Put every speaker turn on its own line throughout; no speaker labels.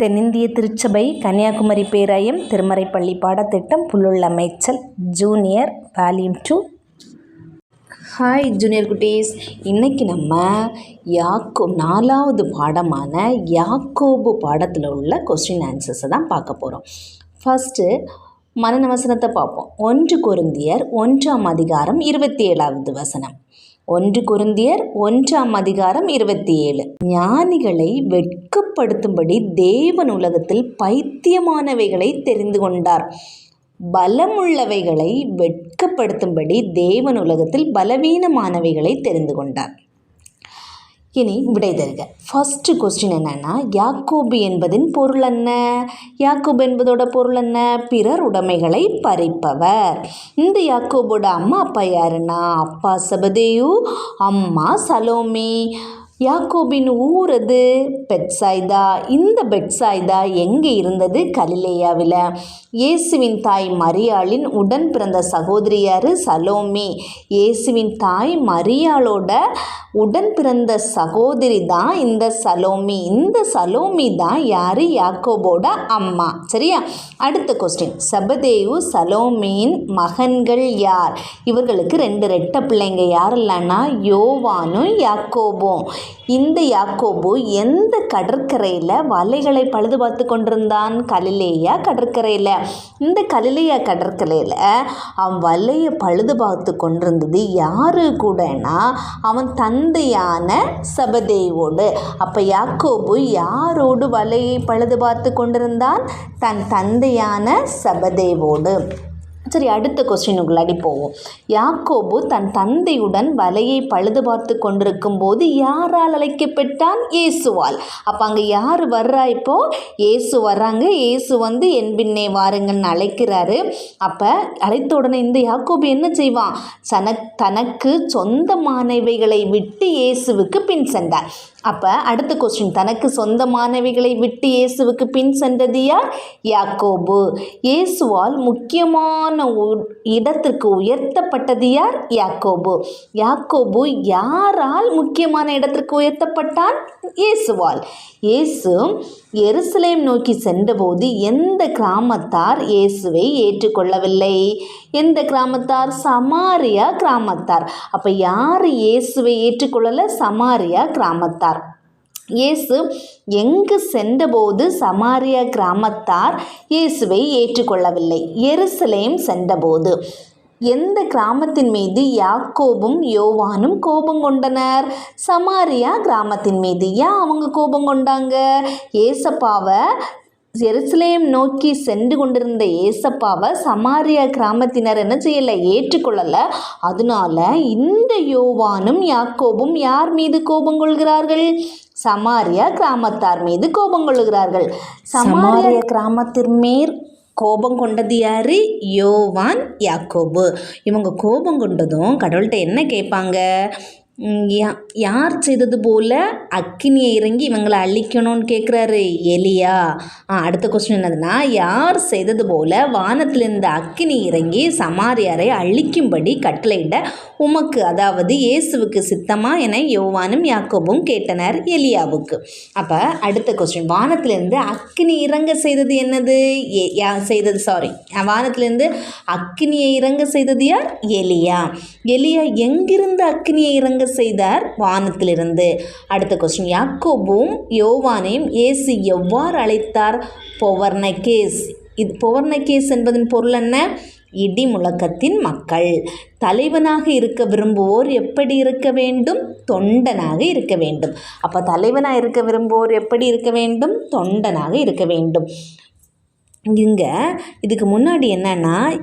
தென்னிந்திய திருச்சபை கன்னியாகுமரி பேராயம் திருமறைப்பள்ளி பாடத்திட்டம் புல்லுள்ளமைச்சல் junior volume two. Hi junior குட்டீஸ். இன்றைக்கி நம்ம யாக்கோ நாலாவது பாடமான யாக்கோபு பாடத்தில் உள்ள கொஸ்டின் ஆன்சர்ஸை தான் பார்க்க போகிறோம் ஃபஸ்ட்டு மனநவசனத்தை பார்ப்போம். ஒன்று கொருந்தியர் ஒன்றாம் அதிகாரம் இருபத்தி ஏழாவது வசனம். ஒன்று குருந்தியர் ஒன்றாம் அதிகாரம் இருபத்தி ஏழு ஞானிகளை வெட்கப்படுத்தும்படி தேவன் உலகத்தில் பைத்தியமானவைகளை தெரிந்து கொண்டார். பலமுள்ளவைகளை வெட்கப்படுத்தும்படி தேவன் உலகத்தில் பலவீனமானவைகளை தெரிந்து கொண்டார். இனி விடை தருக. ஃபஸ்ட்டு கொஸ்டின் என்னென்னா யாக்கோபு என்பதின் பொருள் என்ன? யாக்கோபு என்பதோட பொருள் என்ன? பிறர் உடைமைகளை பறிப்பவர். இந்த யாக்கோபோட அம்மா அப்பா யாருன்னா அப்பா சபதேயு அம்மா சலோமி. யாக்கோபின் ஊர் அது பெட்சாய்தா இந்த பெட்சாய்தா எங்கே இருந்தது? கலிலேயாவில். இயேசுவின் தாய் மரியாளின் உடன் பிறந்த சகோதரியார் சலோமி. இயேசுவின் தாய் மரியாளோட உடன் பிறந்த சகோதரி தான் இந்த சலோமி. இந்த சலோமி தான் யார்? யாக்கோபோட அம்மா. சரியா? அடுத்த கொஸ்டின் சபதேவு சலோமியின் மகன்கள் யார்? இவர்களுக்கு ரெண்டு ரெட்ட பிள்ளைங்க யாரெல்லாம்னா யோவானும் யாக்கோபும். இந்த யாக்கோபு எந்த கடற்கரையில் வலைகளை பழுது பார்த்து கொண்டிருந்தான்? கலிலேயா கடற்கரையில். இந்த கலிலேயா கடற்கரையில் அவன் வலையை பழுது பார்த்து கொண்டிருந்தது யாரு கூடனா? அவன் தந்தையான சபதேவோடு. அப்போ யாக்கோபு யாரோடு வலையை பழுது பார்த்து கொண்டிருந்தான்? தன் தந்தையான சபதேவோடு. சரி அடுத்த கொஸ்டினுக்குள்ளாடி போவோம். யாக்கோபு தன் தந்தையுடன் வலையை பழுது பார்த்து கொண்டிருக்கும் போது யாரால் அழைக்கப்பட்டான்? இயேசுவால். அப்போ அங்கே யார் வர்றா இப்போ? இயேசு வர்றாங்க. இயேசு வந்து என் பின்னே வாருங்கன்னு அழைக்கிறாரு. அப்போ அழைத்த உடனே இந்த யாக்கோபு என்ன செய்வான்? தனக் தனக்கு சொந்த மாணவிகளை விட்டு இயேசுவுக்கு பின் சென்றார். அப்போ அடுத்த கொஸ்டின் தனக்கு சொந்தமானவைகளை விட்டு இயேசுவுக்கு பின் சென்றது யார்? யாக்கோபு. இயேசுவால் முக்கியமான உ- இடத்திற்கு உயர்த்தப்பட்டது யார்? யாக்கோபு. யாக்கோபு யாரால் முக்கியமான இடத்திற்கு உயர்த்தப்பட்டான்? இயேசுவால். இயேசு எருசலேம் நோக்கி சென்றபோது எந்த கிராமத்தார் இயேசுவை ஏற்றுக்கொள்ளவில்லை? எந்த கிராமத்தார்? சமாரியா கிராமத்தார். அப்போ யார் இயேசுவை ஏற்றுக்கொள்ளலை? சமாரியா கிராமத்தார். இயேசு எங்கு சென்றபோது சமாரியா கிராமத்தார் இயேசுவை ஏற்றுக்கொள்ளவில்லை. எருசலேம் சென்றபோது. எந்த கிராமத்தின் மீது யாக்கோபும் யோவானும் கோபம் கொண்டனர்? சமாரியா கிராமத்தின் மீது. ஏன் அவங்க கோபம் கொண்டாங்க? ஏசப்பாவை எருசலேம் நோக்கி சென்று கொண்டிருந்த ஏசப்பாவை சமாரியா கிராமத்தினர் என்ன செய்யலை? ஏற்றுக்கொள்ளலை. அதனால இந்த யோவானும் யாக்கோபும் யார் மீது கோபம் கொள்கிறார்கள்? சமாரியா கிராமத்தார் மீது கோபம் கொள்கிறார்கள் சமாரியா கிராமத்தின் மேற் கோபம் கொண்டது யாரு? யோவான் யாக்கோபு. இவங்க கோபம் கொண்டதும் கடவுள்கிட்ட என்ன கேட்பாங்க? யா- யார் செய்தது போல அக்கினியை இறங்கி இவங்களை அழிக்கணும்னு கேட்குறாரு எலியா. ஆ அடுத்த கொஸ்டின் என்னதுன்னா யார் செய்தது போல வானத்திலிருந்து அக்கினி இறங்கி சமாரியாரை அழிக்கும்படி கட்டளையிட உமக்கு அதாவது இயேசுவுக்கு சித்தமா என யோவானும் யாக்கோபும் கேட்டனர் எலியாவுக்கு. அப்போ அடுத்த கொஸ்டின் வானத்திலிருந்து அக்கினி இறங்க செய்தது என்னது? எ- யா செய்தது சாரி வானத்திலிருந்து அக்கினியை இறங்க செய்தது யார்? எலியா. எலியா எங்கிருந்து அக்கினியை இறங்க செய்தார் வானத்திலிருந்து. அடுத்த கொஸ்டின் யாக்கோபும் யோவானையும் ஏசு எவ்வாறு அழைத்தார்? பொவர்னகேஸ். இது பொவர்னகேஸ் என்பதன் பொருள் என்ன? இடி முழக்கத்தின் மக்கள். தலைவனாக இருக்க விரும்புவோர் எப்படி இருக்க வேண்டும்? தொண்டனாக இருக்க வேண்டும். அப்போ தலைவனாக இருக்க விரும்புவோர் எப்படி இருக்க வேண்டும்? தொண்டனாக இருக்க வேண்டும். இங்கே இதுக்கு முன்னாடி என்னன்னா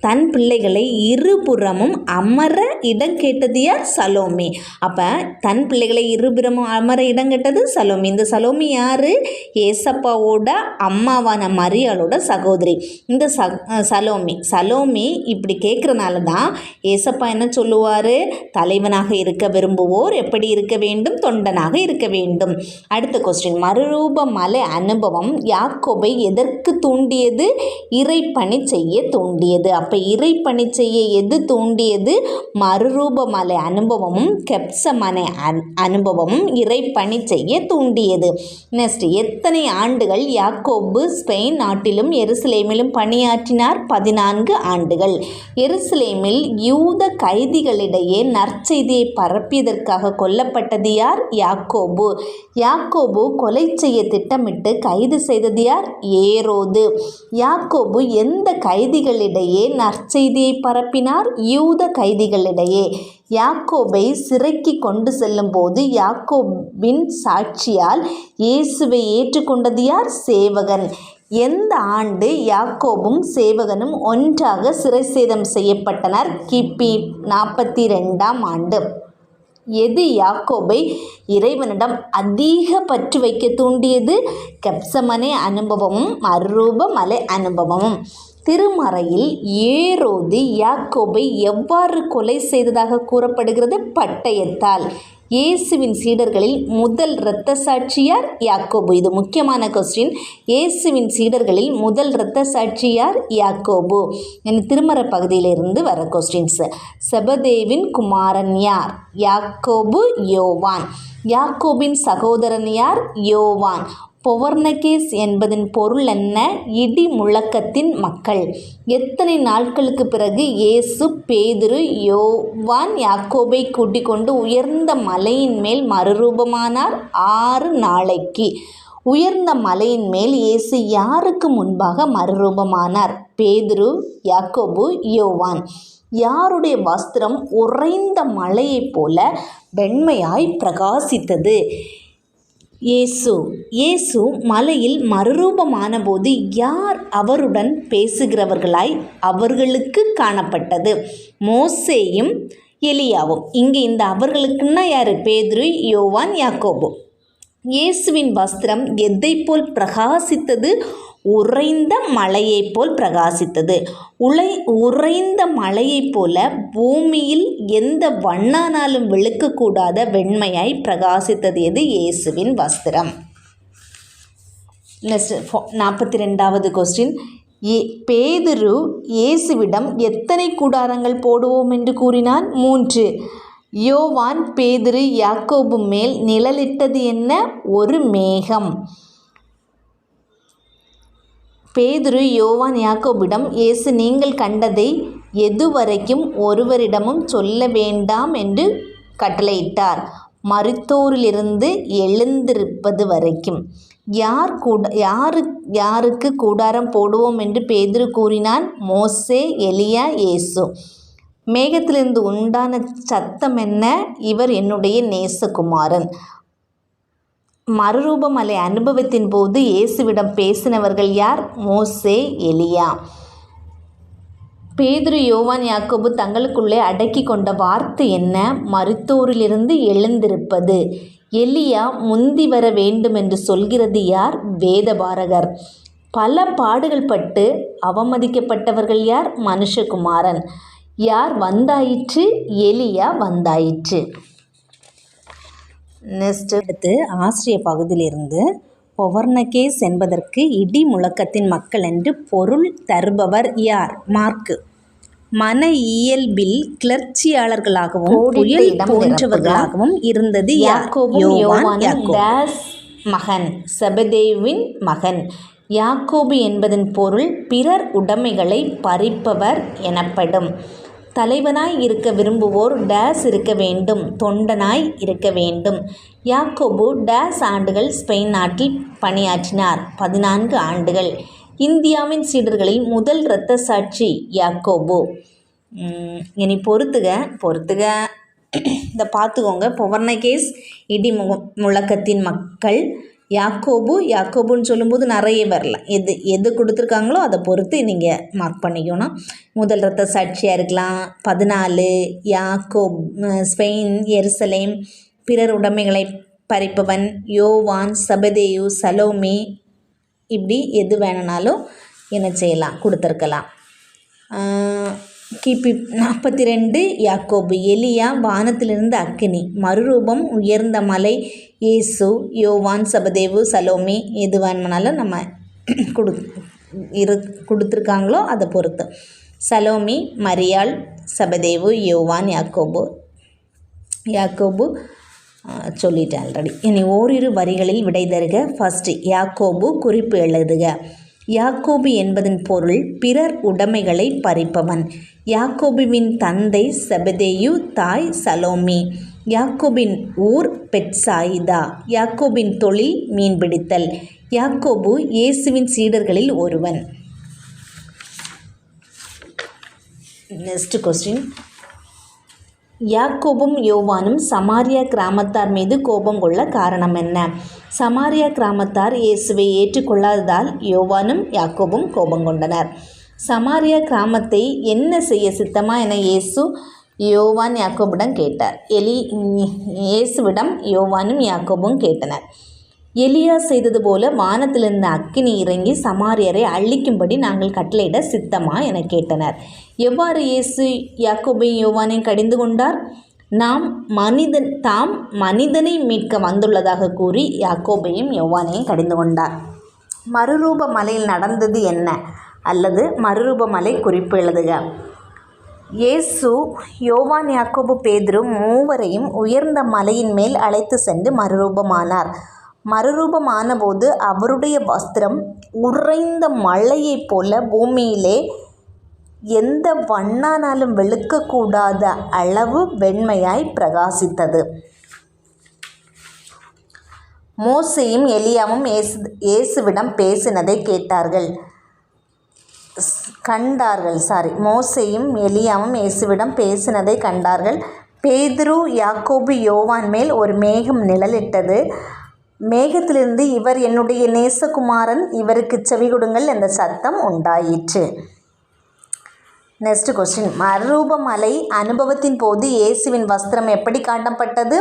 தன் பிள்ளைகளை இருபுறமும் அமர இடம் கேட்டது யார்? சலோமி. அப்போ தன் பிள்ளைகளை இருபுறமும் அமர இடம் கேட்டது சலோமி. இந்த சலோமி யார்? ஏசப்பாவோட அம்மாவான மரியாளோட சகோதரி. இந்த ச சலோமி. சலோமி இப்படி கேட்குறனால தான் ஏசப்பா என்ன சொல்லுவார்? தலைவனாக இருக்க விரும்புவோர் எப்படி இருக்க வேண்டும்? தொண்டனாக இருக்க வேண்டும். அடுத்த கொஸ்டின் மறுரூப மலை அனுபவம் யாக்கோபை எதற்கு தூண்டியது? இறைப்பணி செய்ய தூண்டியது தூண்டியது. அப்போ இறை செய்ய எது தூண்டியது? மறுரூபமலை அனுபவமும் கெப்சமனை அன்- அனுபவமும் இறைப்பணி செய்ய தூண்டியது. நெக்ஸ்ட் எத்தனை ஆண்டுகள் யாக்கோபு ஸ்பெயின் நாட்டிலும் எருசலேமிலும் பணியாற்றினார்? பதினான்கு ஆண்டுகள். எருசலேமில் யூத கைதிகளிடையே நற்செய்தியை பரப்பியதற்காக கொல்லப்பட்டது யார்? யாக்கோபு. யாக்கோபு கொலை செய்ய திட்டமிட்டு கைது செய்தது யார்? ஏரோது. யாக்கோபு எந்த கைதிகள் கைதிகளிடையே நற்செய்தியை பரப்பினார். யூத கைதிகளிடையே யாக்கோபை சிறைக்கு கொண்டு செல்லும்போது யாக்கோபின் சாட்சியால் இயேசுவை ஏற்றுக்கொண்டது யார்? சேவகன். எந்த ஆண்டு யாக்கோபும் சேவகனும் ஒன்றாக சிறை சேதம் செய்யப்பட்டனர்? கிபி நாற்பத்தி ரெண்டாம் ஆண்டு. எது யாக்கோபை இறைவனிடம் அதிக பற்று வைக்க தூண்டியது? கெப்சமனை அனுபவமும் மறுரூப மலை அனுபவமும். திருமறையில் ஏரோது யாக்கோபை எவ்வாறு கொலை செய்ததாக கூறப்படுகிறது? பட்டயத்தால். இயேசுவின் சீடர்களில் முதல் இரத்த சாட்சியார் யாக்கோபு. இது முக்கியமான கொஸ்டின் இயேசுவின் சீடர்களில் முதல் இரத்த சாட்சியார் யாக்கோபு. என் திருமற பகுதியிலிருந்து வர கொஸ்டின்ஸ் செபதேவின் குமாரன் யார்? யாக்கோபு யோவான். யாக்கோபின் சகோதரன் யார்? யோவான். பொவர்னகேஸ் என்பதன் பொருள் என்ன? இடி முழக்கத்தின் மக்கள். எத்தனை நாட்களுக்கு பிறகு இயேசு பேதுரு யோவான் யாக்கோபை கூட்டிக் கொண்டு உயர்ந்த மலையின் மேல் மறுரூபமானார்? ஆறு நாளைக்கு. உயர்ந்த மலையின் மேல் இயேசு யாருக்கு முன்பாக மறுரூபமானார்? பேதுரு யாக்கோபு யோவான். யாருடைய வஸ்திரம் உறைந்த மலையைப் போல வெண்மையாய் பிரகாசித்தது. இயேசு. இயேசு மலையில் மறுரூபமான போது யார் அவருடன் பேசுகிறவர்களாய் அவர்களுக்கு காணப்பட்டது? மோசேயும் எலியாவும். இங்கே இந்த அவர்களுக்குன்னா யார்? பேதுரு யோவான் யாக்கோபு. இயேசுவின் வஸ்திரம் எதைப் போல் பிரகாசித்தது? உறைந்த மலையைப் போல் பிரகாசித்தது. உலை உறைந்த மலையைப் போல பூமியில் எந்த வண்ணானாலும் வெளுக்கக்கூடாத வெண்மையாய் பிரகாசித்தது எது? இயேசுவின் வஸ்திரம். நெக்ஸ்ட் நாற்பத்தி ரெண்டாவது கொஸ்டின் ஏ பேதுரு இயேசுவிடம் எத்தனை கூடாரங்கள் போடுவோம் என்று கூறினான்? மூன்று. யோவான் பேதுரு யாக்கோபு மேல் நிழலிட்டது என்ன? ஒரு மேகம். பேதுரு யோவான் யாக்கோபிடம் இயேசு நீங்கள் கண்டதை எதுவரைக்கும் ஒருவரிடமும் சொல்ல வேண்டாம் என்று கட்டளையிட்டார். மருத்தோரிலிருந்து எழுந்திருப்பது வரைக்கும். யார் கூட யாரு யாருக்கு கூடாரம் போடுவோம்? என்று பேதுரு கூறினான் மோசே எலியா இயேசு. மேகத்திலிருந்து உண்டான சத்தம் என்ன? இவர் என்னுடைய நேசகுமாரன். மறுரூபமலை அனுபவத்தின் போது இயேசுவிடம் பேசினவர்கள் யார்? மோசே எலியா. பேதுரு யோவான் யாக்கோபு தங்களுக்குள்ளே அடக்கி கொண்ட வார்த்தை என்ன? மருத்தோரிலிருந்து எழுந்திருப்பது. எலியா முந்தி வர வேண்டும் என்று சொல்கிறது யார்? வேதபாரகர். பல பாடுகள் பட்டு அவமதிக்கப்பட்டவர்கள் யார்? மனுஷகுமாரன். யார் வந்தாயிற்று? எலியா வந்தாயிற்று. நெக்ஸ்ட் அடுத்து ஆசிரிய பகுதியிலிருந்து பொவர்னகேஸ் என்பதற்கு இடி முழக்கத்தின் மக்கள் என்று பொருள் தருபவர் யார்? மார்க்கு மன இயல்பில் கிளர்ச்சியாளர்களாகவும் புயல் போன்றவர்களாகவும் இருந்தது மகன் செபதேவின் மகன். யாக்கோபு என்பதன் பொருள் பிறர் உடைமைகளை பறிப்பவர் எனப்படும். தலைவனாய் இருக்க விரும்புவோர் டேஸ் இருக்க வேண்டும் தொண்டனாய் இருக்க வேண்டும். யாக்கோபு டேஸ் ஆண்டுகள் ஸ்பெயின் நாட்டில் பணியாற்றினார் பதினான்கு ஆண்டுகள். இந்தியாவின் சீடர்களில் முதல் இரத்த சாட்சி யாக்கோபு. இனி பொறுத்துக பொறுத்துக. இதை பார்த்துக்கோங்க. பொவர்னகேஸ் இடி முக முழக்கத்தின் மக்கள் யாக்கோபு யாக்கோபுன்னு சொல்லும்போது நிறைய வரலாம் எது எது கொடுத்துருக்காங்களோ அதை பொறுத்து நீங்கள் மார்க் பண்ணிக்கணும். முதல் ரத்த சாட்சியாக இருக்கலாம். பதினாலு யாக்கோப் ஸ்பெயின் எருசலேம் பிறர் உடைமைகளை பறிப்பவன் யோவான் சபதேயு சலோமி இப்படி எது வேணுனாலும் என்ன செய்யலாம் கொடுத்துருக்கலாம். கிபி நாற்பத்தி ரெண்டு யாக்கோபு. எலியா வானத்திலிருந்து அக்கினி. மறுரூபம் உயர்ந்த மலை இயேசு யோவான் சபதேவு சலோமி. எது வேணுமானாலும் நம்ம கொடு இரு கொடுத்துருக்காங்களோ அதை பொறுத்து. சலோமி மரியாள் சபதேவு யோவான் யாக்கோபு. யாக்கோபு சொல்லிட்டேன் ஆல்ரெடி இனி ஓரிரு வரிகளில் விடை தருக. ஃபஸ்ட்டு யாக்கோபு குறிப்பு எழுதுக. யாக்கோபு என்பதன் பொருள் பிறர் உடைமைகளை பறிப்பவன். யாக்கோபுவின் தந்தை செபதேயு தாய் சலோமி. யாக்கோபின் ஊர் பெட்சாயிதா யாக்கோபின் தொழில் மீன்பிடித்தல். யாக்கோபு இயேசுவின் சீடர்களில் ஒருவன். நெக்ஸ்ட் கொஸ்டின் யாக்கோபும் யோவானும் சமாரியா கிராமத்தார் மீது கோபம் கொள்ள காரணம் என்ன? சமாரியா கிராமத்தார் இயேசுவை ஏற்றுக்கொள்ளாததால் யோவானும் யாக்கோபும் கோபம் கொண்டனர். சமாரியா கிராமத்தை என்ன செய்ய சித்தமா என இயேசு யோவான் யாக்கோபிடம் கேட்டார். எலி இயேசுவிடம் யோவானும் யாக்கோபும் கேட்டனர். எலியா செய்தது போல வானத்திலிருந்து அக்கினி இறங்கி சமாரியரை அழிக்கும்படி நாங்கள் கட்டளையிட சித்தமா என கேட்டனர். எவ்வாறு இயேசு யாக்கோபையும் யோவானையும் கடிந்து கொண்டார்? நாம் மனிதன் தாம் மனிதனை மீட்க வந்துள்ளதாக கூறி யாக்கோபையும் யோவானையும் கடிந்து கொண்டார். மறுரூப மலையில் நடந்தது என்ன? அல்லது மறுரூபமலை குறிப்பு எழுதுக. இயேசு யோவான் யாக்கோபு பேதுரு மூவரையும் உயர்ந்த மலையின் மேல் அழைத்து சென்று மறுரூபமானார். மறுரூபமானபோது அவருடைய வஸ்திரம் உறைந்த மழையைப் போல பூமியிலே எந்த வண்ணானாலும் வெளுக்கக்கூடாத அளவு வெண்மையாய் பிரகாசித்தது. மோசையும் எலியாவும் இயேசு இயேசுவிடம் பேசினதை கேட்டார்கள். கண்டார்கள். சாரி மோசையும் எலியாவும் இயேசுவிடம் பேசினதை கண்டார்கள். பேதுரு யாக்கோபு யோவான் மேல் ஒரு மேகம் நிழலிட்டது. மேகத்திலிருந்து இவர் என்னுடைய நேசகுமாரன் இவருக்கு செவி கொடுங்கள் என்ற சத்தம் உண்டாயிற்று. நெக்ஸ்ட் கொஸ்டின் மறுரூப மலை அனுபவத்தின் போது இயேசுவின் வஸ்திரம் எப்படி காட்டப்பட்டது?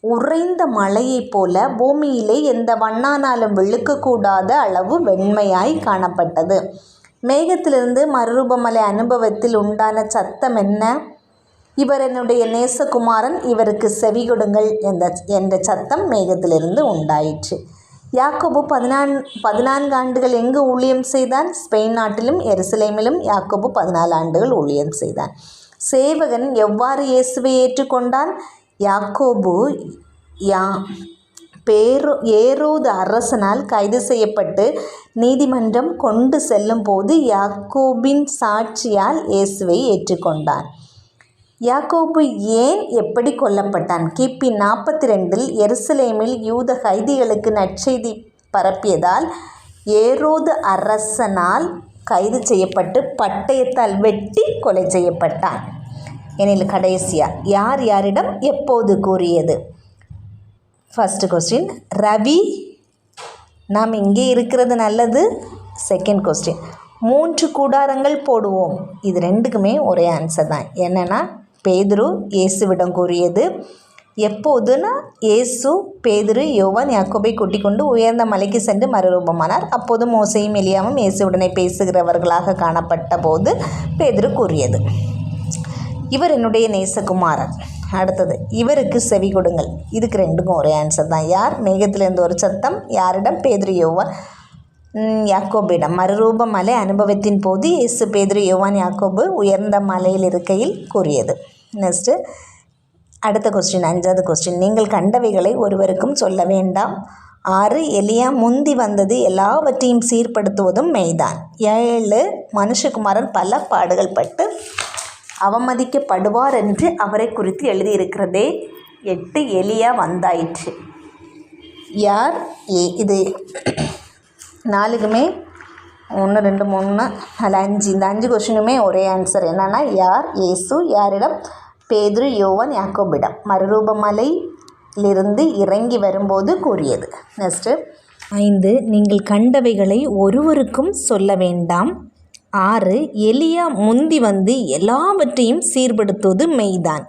உறைந்த மலையைப் போல பூமியிலே எந்த வண்ணானாலும் விழுக்கக்கூடாத அளவு வெண்மையாய் காணப்பட்டது. மேகத்திலிருந்து மறுரூபமலை அனுபவத்தில் உண்டான சத்தம் என்ன? இவர் என்னுடைய நேசகுமாரன் இவருக்கு செவி கொடுங்கள் என்ற என்ற சத்தம் மேகத்திலிருந்து உண்டாயிற்று. யாக்கோபு பதினான் பதினான்கு ஆண்டுகள் எங்கு ஊழியம் செய்தான்? ஸ்பெயின் நாட்டிலும் எருசலேமிலும் யாக்கோபு பதினாலு ஆண்டுகள் ஊழியம் செய்தான். சேவகன் எவ்வாறு இயேசுவை ஏற்றுக்கொண்டான்? யாக்கோபு யா பேரோ ஏரோது அரசனால் கைது செய்யப்பட்டு நீதிமன்றம் கொண்டு செல்லும் போது யாக்கோபின் சாட்சியால் இயேசுவை ஏற்றுக்கொண்டான் யாக்கோபு ஏன் எப்படி கொல்லப்பட்டான்? கிபி நாற்பத்தி ரெண்டில் எருசலேமில் யூத கைதிகளுக்கு நற்செய்தி பரப்பியதால் ஏரோது அரசனால் கைது செய்யப்பட்டு பட்டயத்தால் வெட்டி கொலை செய்யப்பட்டான். எனில் கடைசியா யார் யாரிடம் எப்போது கூறியது? ஃபஸ்ட்டு கொஸ்டின் ரவி நாம் இங்கே இருக்கிறது நல்லது. செகண்ட் கொஸ்டின் மூன்று கூடாரங்கள் போடுவோம். இது ரெண்டுக்குமே ஒரே ஆன்சர் தான். என்னென்னா பேதுரு இயேசுவிடம் கூறியது எப்போதுனா இயேசு பேதுரு யோவான் யாக்கோபை கூட்டிக் கொண்டு உயர்ந்த மலைக்கு சென்று மறுரூபமானார். அப்போது மோசையும் எலியாவும் இயேசுவுடனே பேசுகிறவர்களாக காணப்பட்ட போது பேதுரு கூறியது. இவர் என்னுடைய நேசகுமாரன். அடுத்தது இவருக்கு செவி கொடுங்கள். இதுக்கு ரெண்டுக்கும் ஒரே ஆன்சர் தான். யார்? மேகத்திலிருந்து ஒரு சத்தம் யாரிடம்? பேதுரு யோவான் யாக்கோபிடம். மறுரூப மலை அனுபவத்தின் போது இயேசு பேதுரு யோவான் யாக்கோபு உயர்ந்த மலையில் இருக்கையில் கூறியது. நெக்ஸ்ட்டு அடுத்த கொஸ்டின் அஞ்சாவது கொஸ்டின் நீங்கள் கண்டவைகளை ஒருவருக்கும் சொல்ல வேண்டாம். ஆறு எலியா முந்தி வந்தது எல்லாவற்றையும் சீர்படுத்துவதும் மெய்தான். ஏழு மனுஷகுமாரன் பல பாடுகள் பட்டு அவமதிக்கப்படுவார் என்று அவரை குறித்து எழுதியிருக்கிறதே. எட்டு எலியா வந்தாயிற்று. யார்? ஏ. இது நாலுக்குமே ஒன்று ரெண்டு மூணு நாலு அஞ்சு. இந்த அஞ்சு கொஷினுமே ஒரே ஆன்சர் என்னென்னா யார்? ஏசு யாரிடம்? பேதுரு யோவான் யாக்கோபிடம். மறுரூபமலையிலிருந்து இறங்கி வரும்போது கூறியது. நெக்ஸ்ட்டு ஐந்து. நீங்கள் கண்டவைகளை ஒருவருக்கும் சொல்ல வேண்டாம். ஆறு எலியா முந்தி வந்து எல்லாவற்றையும் சீர்படுத்துவது மெய்தான்.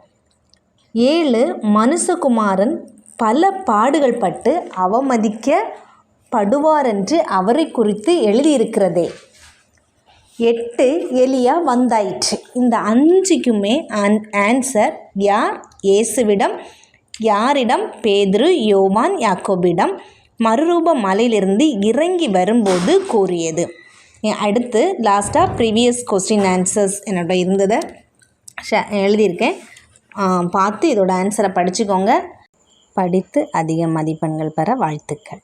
ஏழு மனுஷகுமாரன் பல பாடுகள் பட்டு அவமதிக்கப்படுவாரென்று அவரை குறித்து எழுதியிருக்கிறதே. எட்டு எலியா வந்தாயிற்று. இந்த அஞ்சுக்குமே அன் ஆன்சர் யார்? இயேசுவிடம் யாரிடம்? பேதுரு யோவான் யாக்கோபிடம். மறுரூப மலையிலிருந்து இறங்கி வரும்போது கூறியது. அடுத்து லாஸ்ட்டாக ப்ரீவியஸ் கொஸ்டின் ஆன்சர்ஸ் என்னோட இருந்ததை ஷ எழுதியிருக்கேன். பார்த்து இதோட ஆன்சரை படிச்சுக்கோங்க. படித்து அதிக மதிப்பெண்கள் பெற வாழ்த்துக்கள்.